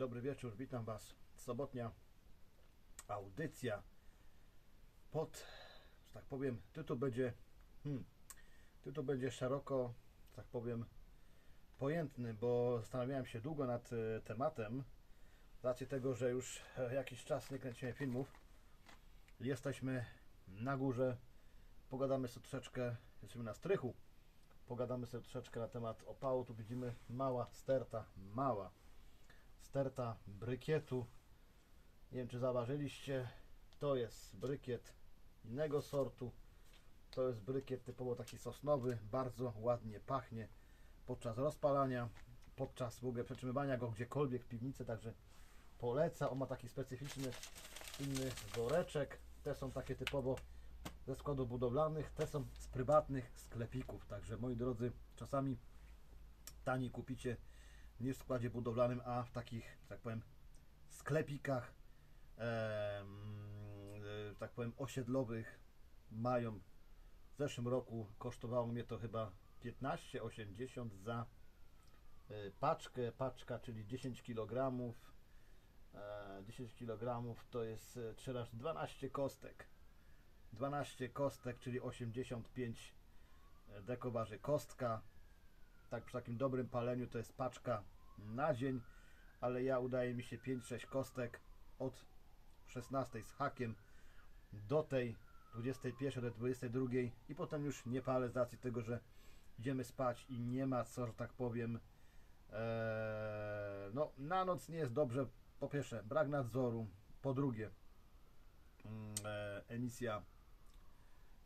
Dobry wieczór, witam Was. Sobotnia audycja pod, że tak powiem, tytuł będzie, hmm, tytuł będzie szeroko, że tak powiem, pojętny, bo zastanawiałem się długo nad e, tematem, z racji tego, że już e, jakiś czas nie kręciłem filmów. Jesteśmy na górze, pogadamy sobie troszeczkę, jesteśmy na strychu, pogadamy sobie troszeczkę na temat opału. Tu widzimy mała sterta, mała sterta brykietu. Nie wiem, czy zauważyliście, to jest brykiet innego sortu. To jest brykiet typowo taki sosnowy, bardzo ładnie pachnie podczas rozpalania, podczas w ogóle przetrzymywania go gdziekolwiek w piwnicy, także poleca. On ma taki specyficzny inny woreczek. Te są takie typowo ze składów budowlanych, te są z prywatnych sklepików. Także moi drodzy, czasami taniej kupicie nie w składzie budowlanym, a w takich, tak powiem, sklepikach, e, tak powiem, osiedlowych mają. W zeszłym roku kosztowało mnie to chyba 15,80 za e, paczkę. Paczka, czyli 10 kg. E, 10 kg to jest e, 3 razy 12 kostek. 12 kostek, czyli 85 deko waży kostka. Tak przy takim dobrym paleniu to jest paczka na dzień, ale ja udaje mi się 5-6 kostek od 16 z hakiem do tej 21 do 22 i potem już nie palę z racji tego, że idziemy spać i nie ma co, że tak powiem Eee, no, na noc nie jest dobrze. Po pierwsze, brak nadzoru. Po drugie, mm, e, emisja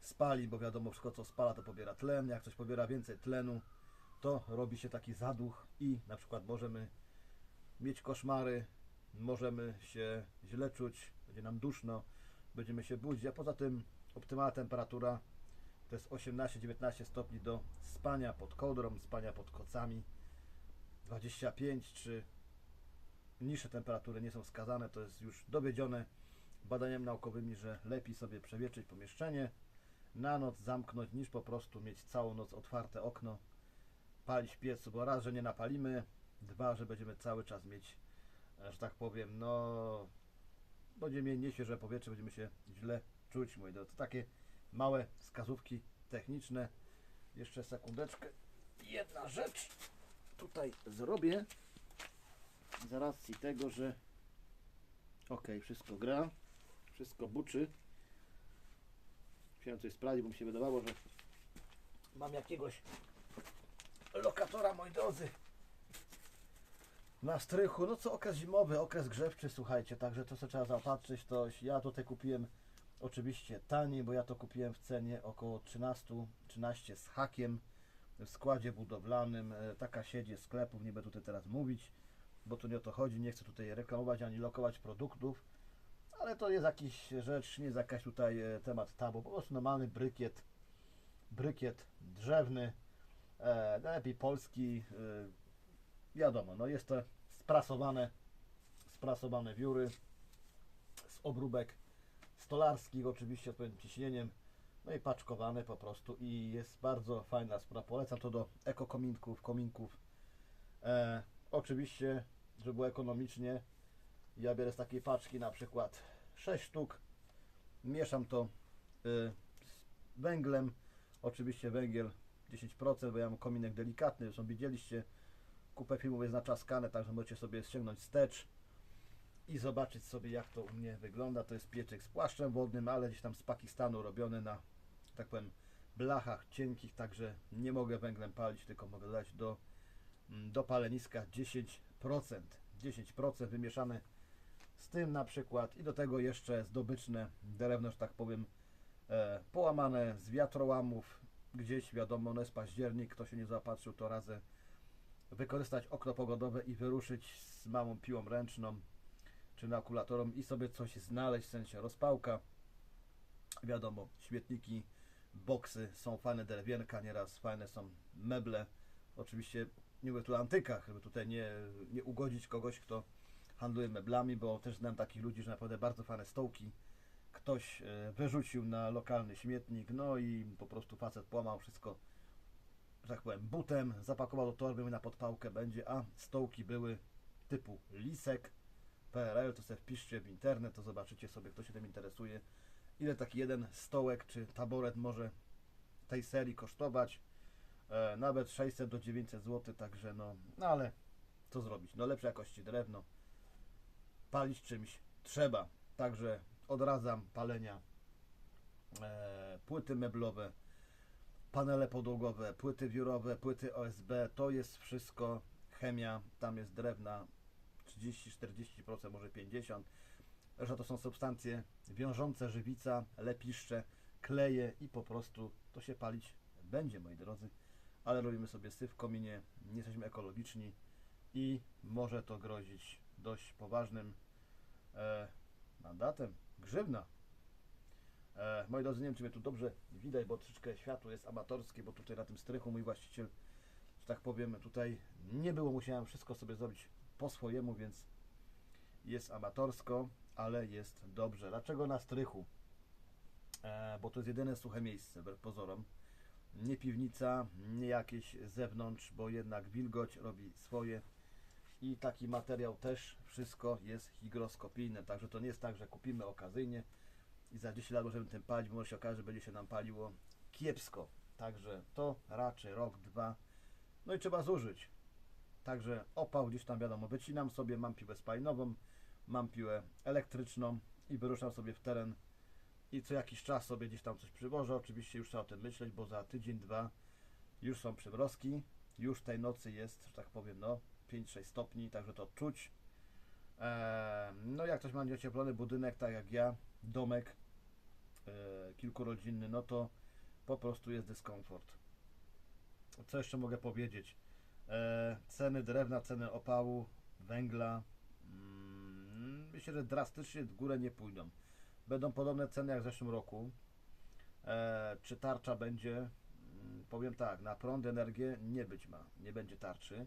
spali, bo wiadomo, wszystko co spala to pobiera tlen. Jak coś pobiera więcej tlenu, to robi się taki zaduch i na przykład możemy mieć koszmary, możemy się źle czuć, będzie nam duszno, będziemy się budzić, a poza tym optymalna temperatura to jest 18-19 stopni do spania pod kołdrą, spania pod kocami. 25 czy niższe temperatury nie są wskazane, to jest już dowiedzione badaniami naukowymi, że lepiej sobie przewietrzyć pomieszczenie, na noc zamknąć, niż po prostu mieć całą noc otwarte okno, palić piecu, bo raz, że nie napalimy, dwa, że będziemy cały czas mieć, e, że tak powiem, no będziemy mieli nieświeże powietrze, będziemy się źle czuć, moi drodzy. To takie małe wskazówki techniczne. Jeszcze sekundeczkę. Jedna rzecz tutaj zrobię z racji tego, że ok, wszystko gra, wszystko buczy. Chciałem coś sprawdzić, bo mi się wydawało, że mam jakiegoś lokatora, moi drodzy, na strychu. No co okres zimowy, okres grzewczy, słuchajcie, także to co trzeba zaopatrzyć, to ja tutaj kupiłem oczywiście taniej, bo ja to kupiłem w cenie około 13, 13 z hakiem w składzie budowlanym. E, Taka sieć sklepów, nie będę tutaj teraz mówić, bo tu nie o to chodzi, nie chcę tutaj reklamować ani lokować produktów, ale to jest jakiś rzecz, nie jest jakaś tutaj e, temat tabu, po prostu normalny brykiet, brykiet drzewny, e, najlepiej polski, e, wiadomo, no jest to sprasowane, sprasowane wióry z obróbek stolarskich, oczywiście odpowiednim ciśnieniem, no i paczkowane po prostu i jest bardzo fajna sprawa. Polecam to do ekokominków, kominków. E, oczywiście, żeby było ekonomicznie, ja biorę z takiej paczki na przykład 6 sztuk, mieszam to y, z węglem, oczywiście węgiel 10%, bo ja mam kominek delikatny, zresztą widzieliście, kupę filmów jest naczaskane, także możecie sobie ściągnąć wstecz i zobaczyć sobie jak to u mnie wygląda. To jest pieczek z płaszczem wodnym, ale gdzieś tam z Pakistanu robiony na, tak powiem, blachach cienkich, także nie mogę węglem palić, tylko mogę dać do, mm, do paleniska 10%. 10% wymieszane z tym na przykład i do tego jeszcze zdobyczne drewno, że tak powiem, e, połamane z wiatrołamów. Gdzieś wiadomo, no jest październik, kto się nie zaopatrzył, to razem wykorzystać okno pogodowe i wyruszyć z małą piłą ręczną czy nakulatorą i sobie coś znaleźć, w sensie rozpałka. Wiadomo, śmietniki, boksy są fajne, drewienka, nieraz fajne są meble. Oczywiście nie mówię tu o antykach, żeby tutaj nie, nie ugodzić kogoś, kto handluje meblami, bo też znam takich ludzi, że naprawdę bardzo fajne stołki ktoś e, wyrzucił na lokalny śmietnik, no i po prostu facet połamał wszystko, że tak powiem, butem, zapakował do torby, na podpałkę będzie, a stołki były typu lisek, PRL, to sobie wpiszcie w internet, to zobaczycie sobie, kto się tym interesuje, ile taki jeden stołek czy taboret może tej serii kosztować. E, nawet 600 do 900 zł, także no, no ale co zrobić? No lepszej jakości drewno, palić czymś trzeba. Także odradzam palenia e, płyty meblowe, panele podłogowe, płyty wiórowe, płyty OSB. To jest wszystko chemia, tam jest drewna 30-40%, może 50%. Że to są substancje wiążące żywica, lepiszcze, kleje i po prostu to się palić będzie, moi drodzy. Ale robimy sobie syf w kominie, nie jesteśmy ekologiczni i może to grozić dość poważnym e, mandatem. Grzywna. E, moi drodzy, nie wiem, czy mnie tu dobrze widać, bo troszeczkę światło jest amatorskie, bo tutaj na tym strychu mój właściciel, że tak powiem, tutaj nie było, musiałem wszystko sobie zrobić po swojemu, więc jest amatorsko, ale jest dobrze. Dlaczego na strychu? E, bo to jest jedyne suche miejsce, wbrew pozorom. Nie piwnica, nie jakieś zewnątrz, bo jednak wilgoć robi swoje i taki materiał też wszystko jest hygroskopijne, także to nie jest tak, że kupimy okazyjnie i za 10 lat możemy tym palić, bo może się okaże, że będzie się nam paliło kiepsko. Także to raczej rok, dwa. No i trzeba zużyć. Także opał gdzieś tam wiadomo, wycinam sobie, mam piłę spalinową, mam piłę elektryczną i wyruszam sobie w teren i co jakiś czas sobie gdzieś tam coś przywożę. Oczywiście już trzeba o tym myśleć, bo za tydzień, dwa już są przymrozki, już tej nocy jest, że tak powiem, no 5-6 stopni, także to czuć. Eee, no jak ktoś ma nieocieplony budynek, tak jak ja, domek e, kilkurodzinny, no to po prostu jest dyskomfort. Co jeszcze mogę powiedzieć? E, ceny drewna, ceny opału, węgla, mm, myślę, że drastycznie w górę nie pójdą. Będą podobne ceny jak w zeszłym roku. E, czy tarcza będzie? Mm, Powiem tak, na prąd, energię nie być ma, nie będzie tarczy.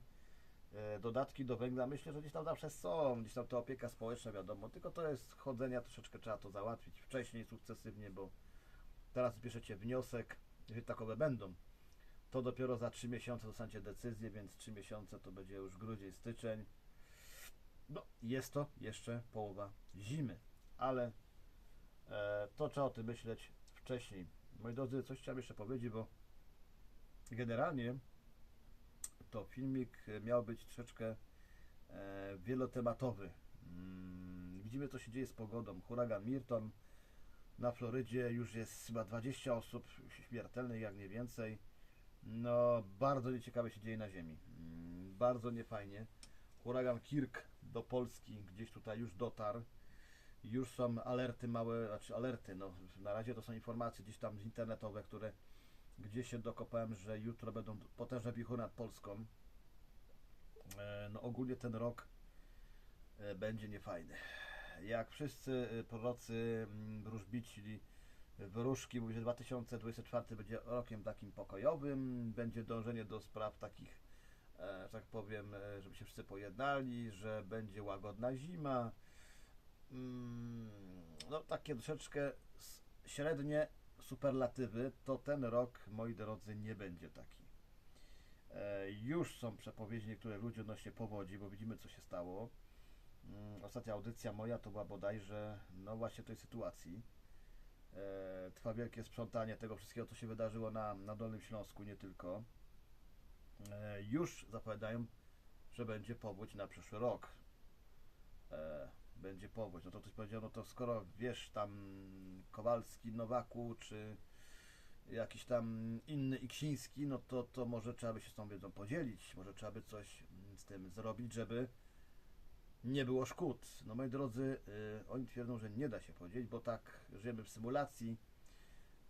E, Dodatki do węgla myślę, że gdzieś tam zawsze są, gdzieś tam to opieka społeczna wiadomo, tylko to jest chodzenia, troszeczkę trzeba to załatwić wcześniej, sukcesywnie, bo teraz piszecie wniosek, jeżeli takowe będą, to dopiero za 3 miesiące dostaniecie decyzję, więc 3 miesiące to będzie już grudzień, styczeń. No, jest to jeszcze połowa zimy, ale e, to trzeba o tym myśleć wcześniej. Moi drodzy, coś chciałem jeszcze powiedzieć, bo generalnie to filmik miał być troszeczkę e, wielotematowy. Mm, widzimy, co się dzieje z pogodą. Huragan Milton na Florydzie już jest chyba 20 osób śmiertelnych, jak nie więcej. No, bardzo nieciekawe się dzieje na Ziemi. Mm, bardzo niefajnie. Huragan Kirk do Polski gdzieś tutaj już dotarł. Już są alerty małe, znaczy alerty, no na razie to są informacje gdzieś tam internetowe, które gdzieś się dokopałem, że jutro będą potężne wichury nad Polską. E, No ogólnie ten rok e, będzie niefajny. Jak wszyscy e, prorocy wróżbici wróżki mówią, że 2024 będzie rokiem takim pokojowym, będzie dążenie do spraw takich, że tak powiem, żeby się wszyscy pojednali, że będzie łagodna zima. Mm, No takie troszeczkę średnie superlatywy, to ten rok, moi drodzy, nie będzie taki. E, Już są przepowiedzi niektórych ludzi odnośnie powodzi, bo widzimy co się stało. Mm, Ostatnia audycja moja to była bodajże, no właśnie tej sytuacji. E, Trwa wielkie sprzątanie tego wszystkiego, co się wydarzyło na, na Dolnym Śląsku, nie tylko. E, Już zapowiadają, że będzie powódź na przyszły rok. Będzie powódź. No to ktoś powiedział, no to skoro wiesz tam Kowalski, Nowaku, czy jakiś tam inny Iksiński, no to, to może trzeba by się z tą wiedzą podzielić, może trzeba by coś mm, z tym zrobić, żeby nie było szkód. No moi drodzy, y, oni twierdzą, że nie da się podzielić, bo tak żyjemy w symulacji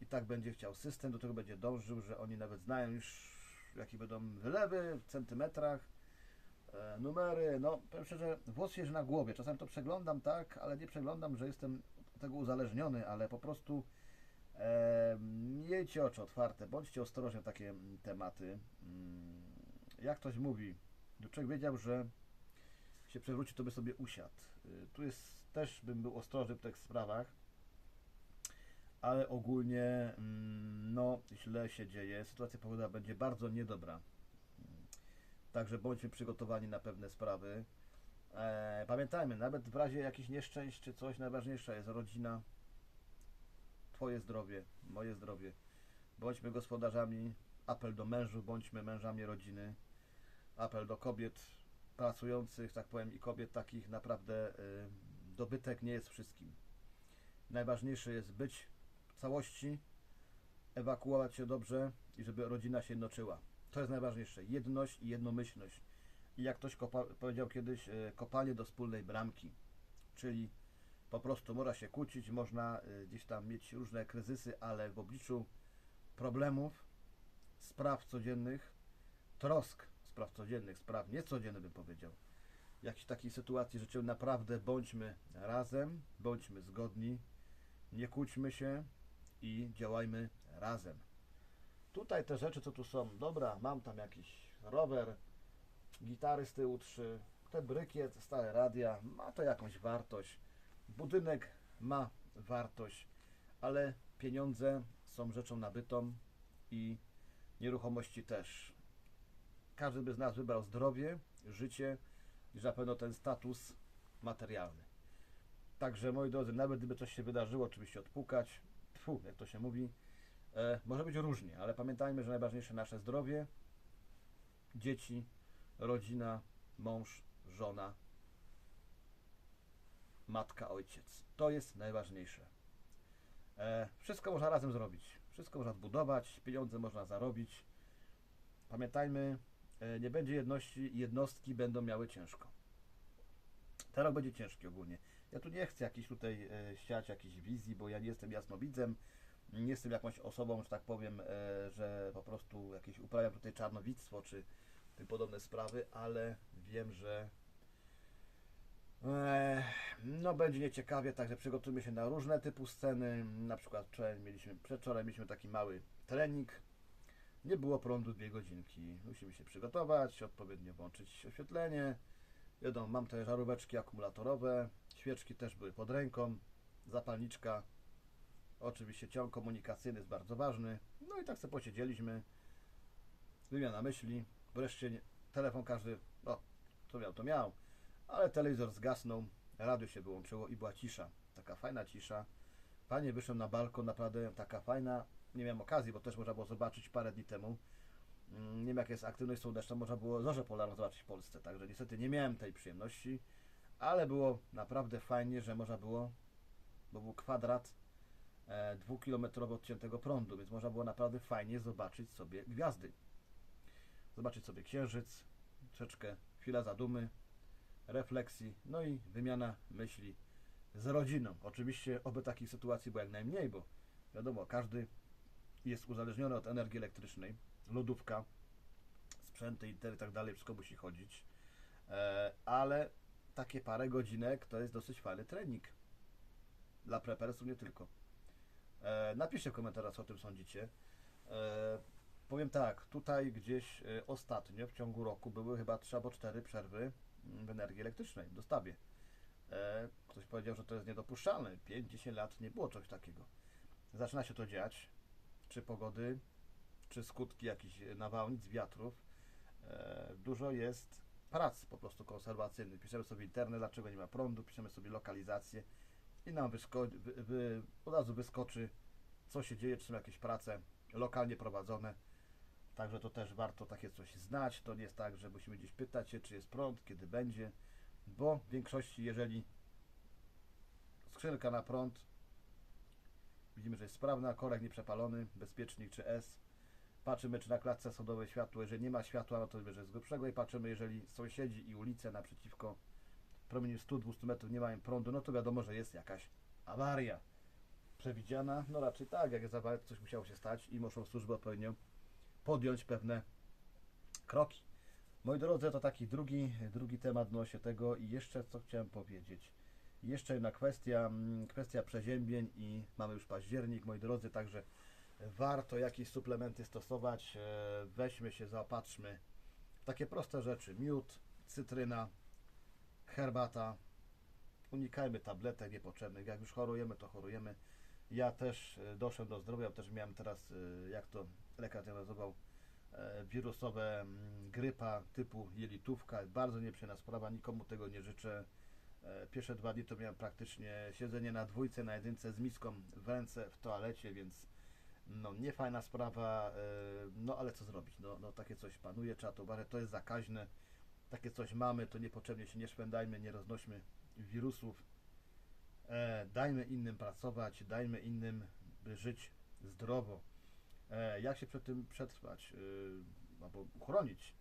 i tak będzie chciał system, do tego będzie dążył, że oni nawet znają już jakie będą wylewy w centymetrach, numery, no powiem szczerze, włos się na głowie, czasem to przeglądam tak, ale nie przeglądam, że jestem od tego uzależniony, ale po prostu e, miejcie oczy otwarte, bądźcie ostrożni w takie mm, tematy. Mm, Jak ktoś mówi, człowiek wiedział, że się przewróci, to by sobie usiadł. Y, Tu jest też bym był ostrożny w tych sprawach, ale ogólnie mm, no źle się dzieje. Sytuacja pogodowa będzie bardzo niedobra. Także bądźmy przygotowani na pewne sprawy. E, pamiętajmy, nawet w razie jakichś nieszczęść czy coś, najważniejsza jest rodzina, Twoje zdrowie, moje zdrowie. Bądźmy gospodarzami, apel do mężów, bądźmy mężami rodziny, apel do kobiet pracujących, tak powiem, i kobiet takich naprawdę y, dobytek nie jest wszystkim. Najważniejsze jest być w całości, ewakuować się dobrze i żeby rodzina się jednoczyła. To jest najważniejsze. Jedność i jednomyślność. I jak ktoś kopa- powiedział kiedyś, y, kopanie do wspólnej bramki. Czyli po prostu można się kłócić, można y, gdzieś tam mieć różne kryzysy, ale w obliczu problemów, spraw codziennych, trosk spraw codziennych, spraw niecodziennych bym powiedział, jakiejś takiej sytuacji życiowej, naprawdę bądźmy razem, bądźmy zgodni, nie kłóćmy się i działajmy razem. Tutaj te rzeczy, co tu są, dobra, mam tam jakiś rower, gitary z tyłu trzy, te brykiet, stare radia, ma to jakąś wartość. Budynek ma wartość, ale pieniądze są rzeczą nabytą i nieruchomości też. Każdy by z nas wybrał zdrowie, życie i na pewno ten status materialny. Także moi drodzy, nawet gdyby coś się wydarzyło, oczywiście odpukać, tfu, jak to się mówi, może być różnie, ale pamiętajmy, że najważniejsze nasze zdrowie, dzieci, rodzina, mąż, żona, matka, ojciec. To jest najważniejsze. E, wszystko można razem zrobić. Wszystko można zbudować, pieniądze można zarobić. Pamiętajmy, e, nie będzie jedności jednostki będą miały ciężko. Ten rok będzie ciężki ogólnie. Ja tu nie chcę jakiejś tutaj e, siać jakiejś wizji, bo ja nie jestem jasnowidzem, nie jestem jakąś osobą, że tak powiem, e, że po prostu jakieś uprawiam tutaj czarnowictwo czy tym podobne sprawy, ale wiem, że e, no będzie nieciekawie, także przygotujmy się na różne typu sceny. Na przykład wczoraj mieliśmy, przedwczoraj mieliśmy taki mały trening. Nie było prądu dwie godzinki. Musimy się przygotować, odpowiednio włączyć oświetlenie. Wiadomo, mam te żaróweczki akumulatorowe, świeczki też były pod ręką, zapalniczka. Oczywiście ciąg komunikacyjny jest bardzo ważny. No i tak sobie posiedzieliśmy. Wymiana myśli. Wreszcie telefon każdy, o, co miał, to miał. Ale telewizor zgasnął, radio się wyłączyło i była cisza. Taka fajna cisza. Panie wyszedłem na balkon, naprawdę taka fajna. Nie miałem okazji, bo też można było zobaczyć parę dni temu. Mm, Nie wiem, jak jest aktywność słoneczna, można było zorze polarną zobaczyć w Polsce. Także niestety nie miałem tej przyjemności, ale było naprawdę fajnie, że można było, bo był kwadrat dwukilometrowo odciętego prądu, więc można było naprawdę fajnie zobaczyć sobie gwiazdy. Zobaczyć sobie księżyc, troszeczkę chwila zadumy, refleksji, no i wymiana myśli z rodziną. Oczywiście oby takich sytuacji było jak najmniej, bo wiadomo, każdy jest uzależniony od energii elektrycznej, lodówka, sprzęty, internet i tak dalej, wszystko musi chodzić, e, ale takie parę godzinek to jest dosyć fajny trening. Dla prepersów nie tylko. E, napiszcie w komentarzach, co o tym sądzicie. E, powiem tak, tutaj gdzieś e, ostatnio w ciągu roku były chyba 3 albo 4 przerwy mm, w energii elektrycznej, w dostawie. Ktoś powiedział, że to jest niedopuszczalne. 5-10 lat nie było czegoś takiego. Zaczyna się to dziać. Czy pogody, czy skutki jakichś nawałnic, wiatrów. Dużo jest prac po prostu konserwacyjnych. Piszemy sobie internet, dlaczego nie ma prądu, piszemy sobie lokalizację i nam wysko- wy, wy, od razu wyskoczy, co się dzieje, czy są jakieś prace lokalnie prowadzone. Także to też warto takie coś znać. To nie jest tak, że musimy gdzieś pytać się, czy jest prąd, kiedy będzie, bo w większości, jeżeli skrzynka na prąd, widzimy, że jest sprawna, korek nieprzepalony, bezpiecznik czy S, patrzymy, czy na klatce sodowej światło, jeżeli nie ma światła, no to że jest grubszego i patrzymy, jeżeli sąsiedzi i ulice naprzeciwko promieniu 100-200 metrów nie mają prądu, no to wiadomo, że jest jakaś awaria przewidziana, no raczej tak, jak jest awaria, coś musiało się stać i muszą służby odpowiednio podjąć pewne kroki. Moi drodzy, to taki drugi, drugi temat odnośnie tego i jeszcze co chciałem powiedzieć. Jeszcze jedna kwestia, mm, kwestia przeziębień i mamy już październik, moi drodzy, także warto jakieś suplementy stosować. E, Weźmy się, zaopatrzmy takie proste rzeczy. Miód, cytryna, herbata. Unikajmy tabletek niepotrzebnych. Jak już chorujemy, to chorujemy. Ja też e, doszedłem do zdrowia, też miałem teraz, e, jak to lekarz diagnozował, e, wirusowe, mm, grypa typu jelitówka. Bardzo nieprzyjemna sprawa, nikomu tego nie życzę. Pierwsze dwa dni to miałem praktycznie siedzenie na dwójce, na jedynce z miską w ręce w toalecie, więc no nie fajna sprawa, no ale co zrobić, no, no takie coś panuje, trzeba to uważać, to jest zakaźne, takie coś mamy, to niepotrzebnie się nie szpędajmy, nie roznośmy wirusów, e, dajmy innym pracować, dajmy innym żyć zdrowo. E, jak się przed tym przetrwać, e, albo uchronić?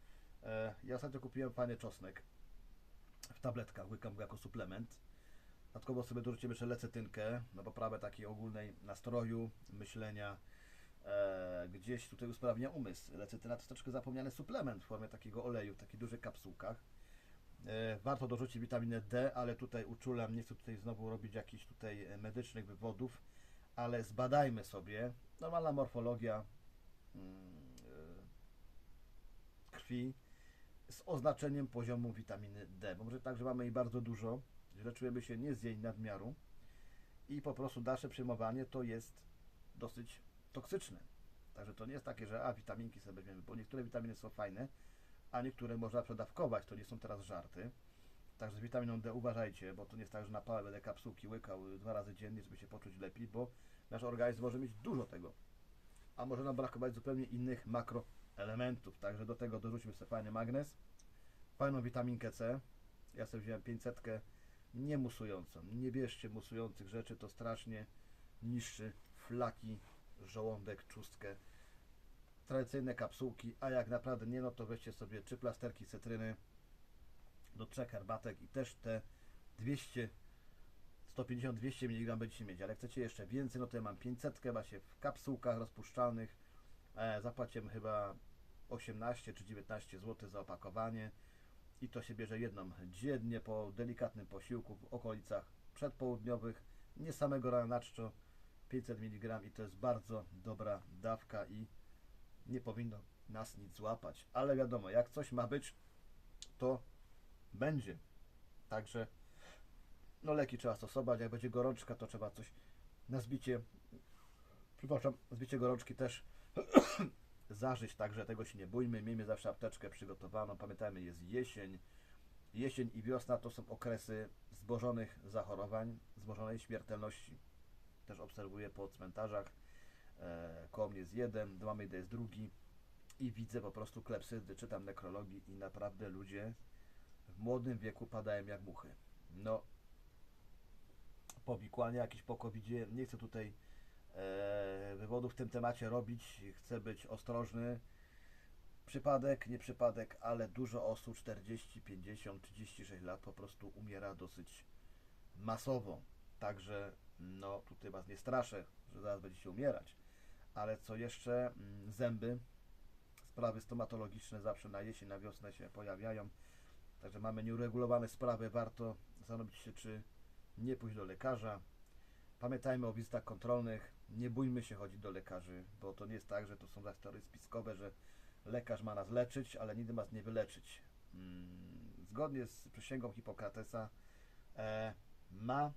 E, ja ostatnio kupiłem fajny czosnek w tabletkach, łykam go jako suplement. Dodatkowo sobie dorzuciłem jeszcze lecetynkę na poprawę takiej ogólnej nastroju, myślenia. E, gdzieś tutaj usprawnia umysł. Lecetyna to troszkę zapomniany suplement w formie takiego oleju, w takich dużych kapsułkach. E, warto dorzucić witaminę D, ale tutaj uczulam, nie chcę tutaj znowu robić jakichś tutaj e, medycznych wywodów, ale zbadajmy sobie, normalna morfologia mm, krwi z oznaczeniem poziomu witaminy D, bo może tak, że mamy jej bardzo dużo, źle czujemy się nie z jej nadmiaru i po prostu dalsze przyjmowanie to jest dosyć toksyczne. Także to nie jest takie, że a witaminki sobie weźmiemy, bo niektóre witaminy są fajne, a niektóre można przedawkować, to nie są teraz żarty. Także z witaminą D uważajcie, bo to nie jest tak, że na pałę będę kapsułki łykał dwa razy dziennie, żeby się poczuć lepiej, bo nasz organizm może mieć dużo tego. A może nam brakować zupełnie innych makroelementów. Także do tego dorzućmy sobie fajny magnez, fajną witaminkę C. Ja sobie wziąłem 500 nie musującą. Nie bierzcie musujących rzeczy, to strasznie niszczy flaki, żołądek, czustkę. Tradycyjne kapsułki, a jak naprawdę nie, no to weźcie sobie trzy plasterki cytryny do trzech herbatek i też te 200 150-200 mg będziecie mieć, ale chcecie jeszcze więcej, no to ja mam 500 właśnie w kapsułkach rozpuszczalnych. E, zapłaciłem chyba 18 czy 19 zł za opakowanie i to się bierze jedną dziennie po delikatnym posiłku w okolicach przedpołudniowych, nie samego rana na czczo, 500 mg i to jest bardzo dobra dawka i nie powinno nas nic złapać. Ale wiadomo, jak coś ma być, to będzie. Także no leki trzeba stosować, jak będzie gorączka, to trzeba coś na zbicie, przepraszam, zbicie gorączki też zażyć, także tego się nie bójmy, miejmy zawsze apteczkę przygotowaną, pamiętajmy, jest jesień, jesień i wiosna to są okresy wzmożonych zachorowań, wzmożonej śmiertelności, też obserwuję po cmentarzach, e, koło mnie jest jeden, do mamy jest drugi i widzę po prostu klepsydy, czytam nekrologii i naprawdę ludzie w młodym wieku padają jak muchy. No, powikłania jakieś po covid nie chcę tutaj e, wywodów w tym temacie robić, chcę być ostrożny. Przypadek, nie przypadek, ale dużo osób 40, 50, 36 lat po prostu umiera dosyć masowo. Także no tutaj Was nie straszę, że zaraz będziecie umierać. Ale co jeszcze? Mm, Zęby, sprawy stomatologiczne zawsze na jesień, na wiosnę się pojawiają. Także mamy nieuregulowane sprawy. Warto zastanowić się, czy nie pójść do lekarza. Pamiętajmy o wizytach kontrolnych. Nie bójmy się chodzić do lekarzy, bo to nie jest tak, że to są teorie spiskowe, że lekarz ma nas leczyć, ale nigdy nas nie wyleczyć. Mm, Zgodnie z przysięgą Hipokratesa e, ma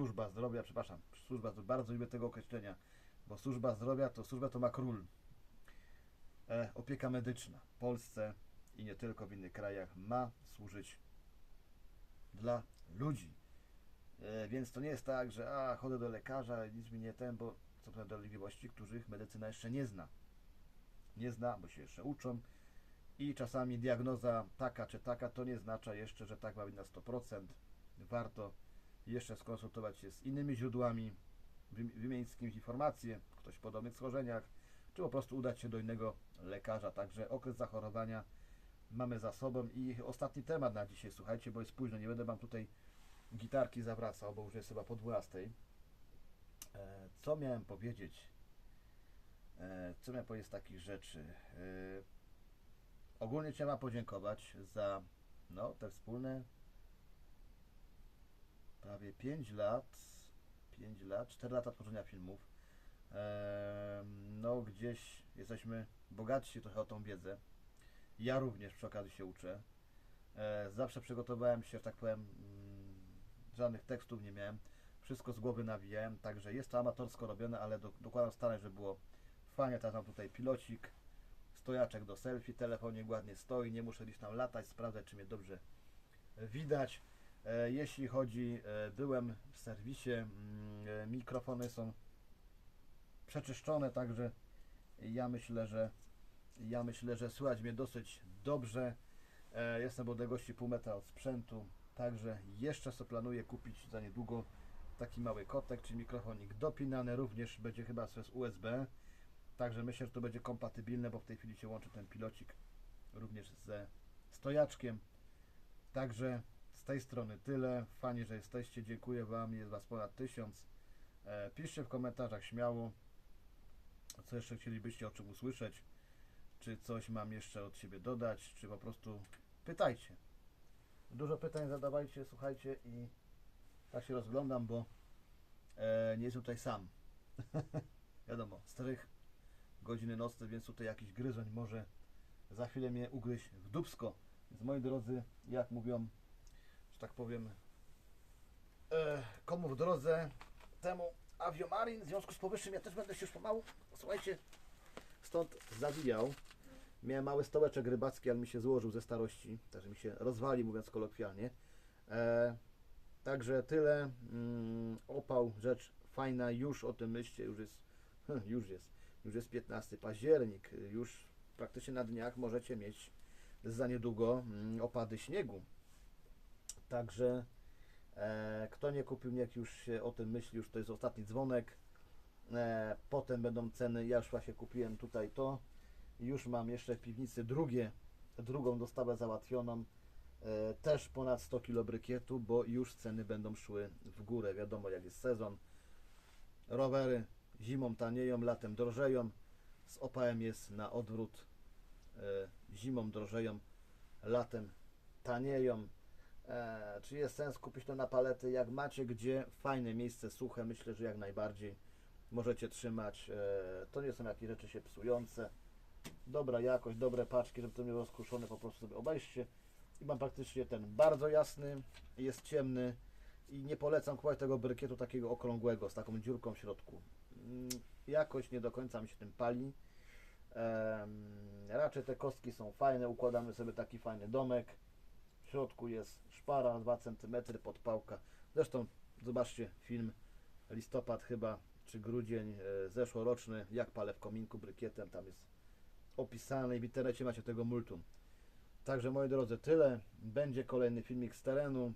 służba zdrowia, przepraszam, służba zdrowia, bardzo lubię tego określenia, bo służba zdrowia to służba to ma król. E, opieka medyczna w Polsce i nie tylko w innych krajach ma służyć dla ludzi. E, więc to nie jest tak, że a, chodzę do lekarza, nic mi nie ten, bo są pewne dolegliwości, których medycyna jeszcze nie zna. Nie zna, bo się jeszcze uczą i czasami diagnoza taka czy taka to nie oznacza jeszcze, że tak ma być na 100%. Warto jeszcze skonsultować się z innymi źródłami, wy- wymienić z kimś informacje, ktoś w podobnych schorzeniach, czy po prostu udać się do innego lekarza. Także okres zachorowania mamy za sobą i ostatni temat na dzisiaj, słuchajcie, bo jest późno, nie będę Wam tutaj gitarki zawracał, bo już jest chyba po 12. E, co miałem powiedzieć? E, co miałem powiedzieć z takich rzeczy? E, ogólnie trzeba podziękować za no, te wspólne prawie 5 lat, 5 lat, 4 lata tworzenia filmów. No, gdzieś jesteśmy bogatsi trochę o tą wiedzę. Ja również przy okazji się uczę. E, zawsze przygotowałem się, że tak powiem, mm, żadnych tekstów nie miałem. Wszystko z głowy nawijałem, także jest to amatorsko robione, ale do, dokładam starać, żeby było fajnie, teraz mam tutaj pilocik, stojaczek do selfie, telefonie ładnie stoi, nie muszę gdzieś tam latać, sprawdzać czy mnie dobrze widać. E, Jeśli chodzi, e, byłem w serwisie, mm, e, mikrofony są przeczyszczone, także ja myślę, że ja myślę, że słychać mnie dosyć dobrze. Jestem w odległości pół metra od sprzętu, także jeszcze sobie planuję kupić za niedługo taki mały kotek, czy mikrofonik dopinany, również będzie chyba przez USB. Także myślę, że to będzie kompatybilne, bo w tej chwili się łączy ten pilocik również ze stojaczkiem. Także z tej strony tyle. Fajnie, że jesteście. Dziękuję Wam. Jest Was ponad tysiąc. E, piszcie w komentarzach śmiało, co jeszcze chcielibyście o czym usłyszeć. Czy coś mam jeszcze od siebie dodać, czy po prostu pytajcie. Dużo pytań zadawajcie, słuchajcie i tak się rozglądam, bo e, nie jestem tutaj sam. Wiadomo, strych, godziny nocne, więc tutaj jakiś gryzoń może za chwilę mnie ugryźć w dubsko. Więc moi drodzy, jak mówią, tak powiem, e, komu w drodze, temu aviomarin. W związku z powyższym ja też będę się już pomału, słuchajcie, stąd zawijał. Miałem mały stołeczek rybacki, ale mi się złożył ze starości, także mi się rozwali, mówiąc kolokwialnie. E, także tyle. Mm, opał, rzecz fajna, już o tym myślcie, już jest, już jest, już jest 15 październik, już praktycznie na dniach możecie mieć za niedługo mm, opady śniegu. Także e, kto nie kupił, niech już o tym myśli, już to jest ostatni dzwonek. E, potem będą ceny, ja już właśnie kupiłem tutaj to. Już mam jeszcze w piwnicy drugie, drugą dostawę załatwioną. E, też ponad 100 kg brykietu, bo już ceny będą szły w górę. Wiadomo jak jest sezon. Rowery zimą tanieją, latem drożeją. Z opałem jest na odwrót. E, zimą drożeją, latem tanieją. E, czy jest sens kupić to na palety? Jak macie gdzie fajne miejsce suche, myślę, że jak najbardziej możecie trzymać. E, to nie są jakieś rzeczy się psujące. Dobra jakość, dobre paczki, żeby to nie było skruszone, po prostu sobie obejrzcie. I mam praktycznie ten bardzo jasny, jest ciemny i nie polecam kupować tego brykietu takiego okrągłego z taką dziurką w środku. Mm, Jakoś nie do końca mi się tym pali. Raczej te kostki są fajne, układamy sobie taki fajny domek. W środku jest szpara 2 cm podpałka. Zresztą zobaczcie film listopad chyba, czy grudzień e, zeszłoroczny, jak palę w kominku brykietem, tam jest opisane i w internecie macie tego multum. Także moi drodzy, tyle. Będzie kolejny filmik z terenu.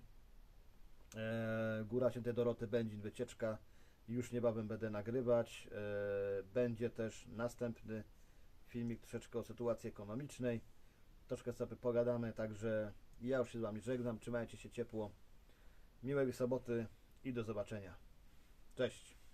E, Góra Świętej Doroty Będzin, wycieczka. Już niebawem będę nagrywać. E, Będzie też następny filmik troszeczkę o sytuacji ekonomicznej. Troszkę sobie pogadamy, także ja już się z Wami żegnam. Trzymajcie się ciepło. Miłej soboty i do zobaczenia. Cześć.